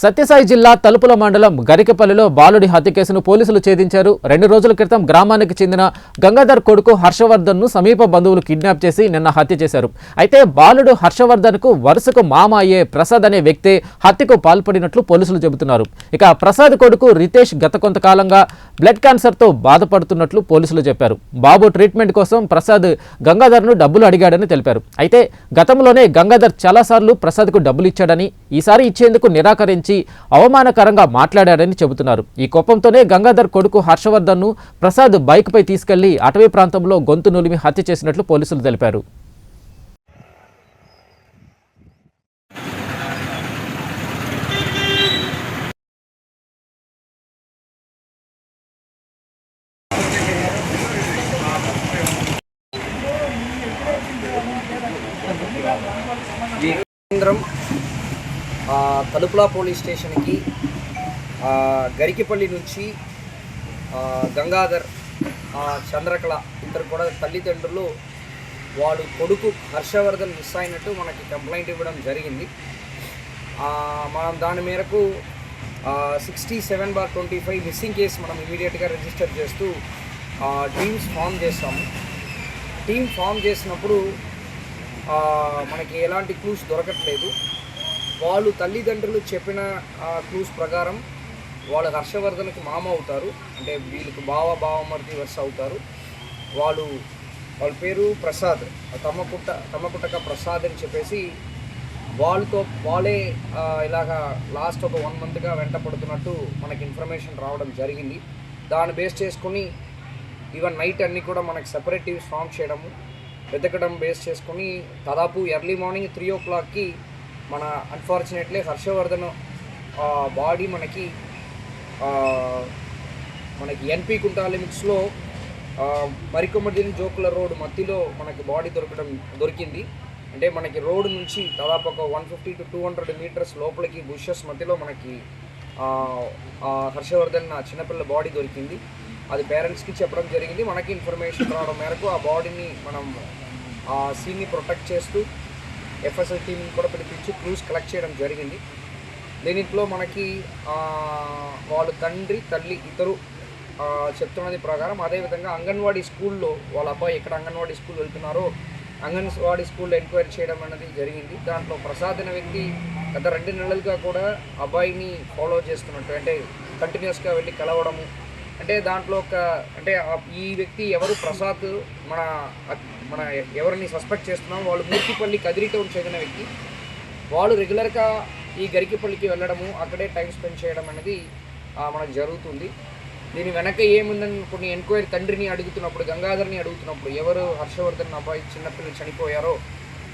సత్యసాయి జిల్లా తలుపుల మండలం గరికపల్లిలో బాలుడి హత్య కేసును పోలీసులు ఛేదించారు. రెండు రోజుల క్రితం గ్రామానికి చెందిన గంగాధర్ కొడుకు హర్షవర్ధన్ను సమీప బంధువులు కిడ్నాప్ చేసి నిన్న హత్య చేశారు. అయితే బాలుడు హర్షవర్ధన్కు వరుసకు మామ అయ్యే ప్రసాద్ అనే వ్యక్తి హత్యకు పాల్పడినట్లు పోలీసులు చెబుతున్నారు. ఇక ప్రసాద్ కొడుకు రితేష్ గత కొంతకాలంగా బ్లడ్ క్యాన్సర్తో బాధపడుతున్నట్లు పోలీసులు చెప్పారు. బాబు ట్రీట్మెంట్ కోసం ప్రసాద్ గంగాధర్ను డబ్బులు అడిగాడని తెలిపారు. అయితే గతంలోనే గంగాధర్ చాలాసార్లు ప్రసాద్కు డబ్బులు ఇచ్చాడని ఈసారి ఇచ్చేందుకు నిరాకరించి అవమానకరంగా మాట్లాడాడని చెబుతున్నారు. ఈ కోపంతోనే గంగాధర్ కొడుకు హర్షవర్ధన్ను ప్రసాద్ బైక్పై తీసుకెళ్ళి అటవీ ప్రాంతంలో గొంతు నులిమి హత్య చేసినట్లు పోలీసులు తెలిపారు. కేంద్రం తలుపుల పోలీస్ స్టేషన్కి గరికిపల్లి నుంచి గంగాధర్ చంద్రకళ ఇద్దరు కూడా తల్లిదండ్రులు వాడు కొడుకు హర్షవర్ధన్ మిస్ అయినట్టు మనకి కంప్లైంట్ ఇవ్వడం జరిగింది. మనం దాని మేరకు sixty seven bar twenty five missing case మనం ఇమీడియట్గా రిజిస్టర్ చేస్తూ టీమ్స్ ఫామ్ చేస్తాము. టీమ్ ఫామ్ చేసినప్పుడు మనకి ఎలాంటి క్లూస్ దొరకట్లేదు. వాళ్ళు తల్లిదండ్రులు చెప్పిన క్లూస్ ప్రకారం వాళ్ళు హర్షవర్ధన్కి మామ అవుతారు. అంటే వీళ్ళకి బావ బావమర్ది వర్స్ అవుతారు. వాళ్ళు వాళ్ళ పేరు ప్రసాద్. తమ్మపుట్ట తమ్మపుట్టక ప్రసాద్ అని చెప్పేసి వాళ్ళతో వాళ్ళే ఇలాగా లాస్ట్ ఒక వన్ మంత్గా వెంట పడుతున్నట్టు మనకి ఇన్ఫర్మేషన్ రావడం జరిగింది. దాన్ని బేస్ చేసుకొని ఈవెన్ నైట్ అన్నీ కూడా మనకి సెపరేట్ టీమ్స్ ఫామ్ చేయడము వెతకడం బేస్ చేసుకొని దాదాపు ఎర్లీ మార్నింగ్ త్రీ ఓ క్లాక్కి మన అన్ఫార్చునేట్లీ హర్షవర్ధన్ బాడీ మనకి మనకి ఎన్పి కుంటా లిమిట్స్లో మరికొమ్మడిని జోకుల రోడ్ మధ్యలో మనకి బాడీ దొరకడం దొరికింది. అంటే మనకి రోడ్ నుంచి దాదాపు ఒక one fifty to two hundred metres లోపలికి బుషెస్ మధ్యలో మనకి హర్షవర్ధన్ నా చిన్నపిల్ల బాడీ దొరికింది. అది పేరెంట్స్కి చెప్పడం జరిగింది. మనకి ఇన్ఫర్మేషన్ రావడం మేరకు ఆ బాడీని మనం ఆ సీన్ని ప్రొటెక్ట్ చేస్తూ ఎఫ్ఎస్ఎల్ టీంని కూడా పిలిపించి క్లూస్ కలెక్ట్ చేయడం జరిగింది. దీనిలో మనకి వాళ్ళ తండ్రి తల్లి ఇద్దరు చెప్తున్నది ప్రకారం అదేవిధంగా అంగన్వాడీ స్కూల్లో వాళ్ళ అబ్బాయి ఎక్కడ అంగన్వాడీ స్కూల్ వెళ్తున్నారో అంగన్వాడీ స్కూల్లో ఎంక్వైరీ చేయడం అనేది జరిగింది. దాంట్లో ప్రసాద్ అనే వ్యక్తి గత రెండు నెలలుగా కూడా అబ్బాయిని ఫాలో చేస్తున్నట్టు అంటే కంటిన్యూస్గా వెళ్ళి కలవడము అంటే దాంట్లో ఒక అంటే ఈ వ్యక్తి ఎవరు ప్రసాద్ మన మన ఎవరిని సస్పెక్ట్ చేస్తున్నాం వాళ్ళు మూర్తిపల్లి కదిరి చెందిన వ్యక్తి. వాళ్ళు రెగ్యులర్గా ఈ గరికిపల్లికి వెళ్ళడము అక్కడే టైం స్పెండ్ చేయడం అనేది మనకు జరుగుతుంది. దీని వెనక ఏముందని కొన్ని ఎంక్వైరీ తండ్రిని అడుగుతున్నప్పుడు గంగాధర్ని అడుగుతున్నప్పుడు ఎవరు హర్షవర్ధన్ అబ్బాయి చిన్నపిల్లలు చనిపోయారో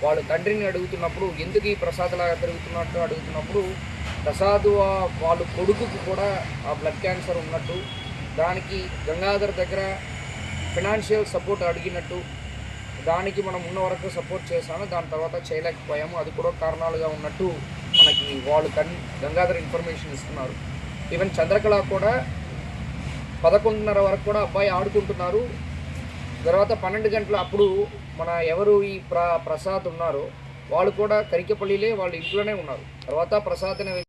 వాళ్ళు తండ్రిని అడుగుతున్నప్పుడు ఎందుకు ఈ ప్రసాద్ లాగా పెరుగుతున్నట్టు అడుగుతున్నప్పుడు ప్రసాద్ వాళ్ళు వాళ్ళ కొడుకుకు కూడా ఆ బ్లడ్ క్యాన్సర్ ఉన్నట్టు దానికి గంగాధర్ దగ్గర ఫినాన్షియల్ సపోర్ట్ అడిగినట్టు దానికి మనం ఉన్న వరకు సపోర్ట్ చేశాను దాని తర్వాత చేయలేకపోయాము. అది కూడా కారణాలుగా ఉన్నట్టు మనకి వాళ్ళు కన్ గంగాధర్ ఇన్ఫర్మేషన్ ఇస్తున్నారు. ఈవెన్ చంద్రకళ కూడా పదకొండున్నర వరకు కూడా అబ్బాయి ఆడుకుంటున్నారు. తర్వాత పన్నెండు గంటల అప్పుడు మన ఎవరు ఈ ప్ర ప్రసాద్ ఉన్నారో వాళ్ళు కూడా కరికెపల్లిలే వాళ్ళు ఇంట్లోనే ఉన్నారు. తర్వాత ప్రసాద్ అనే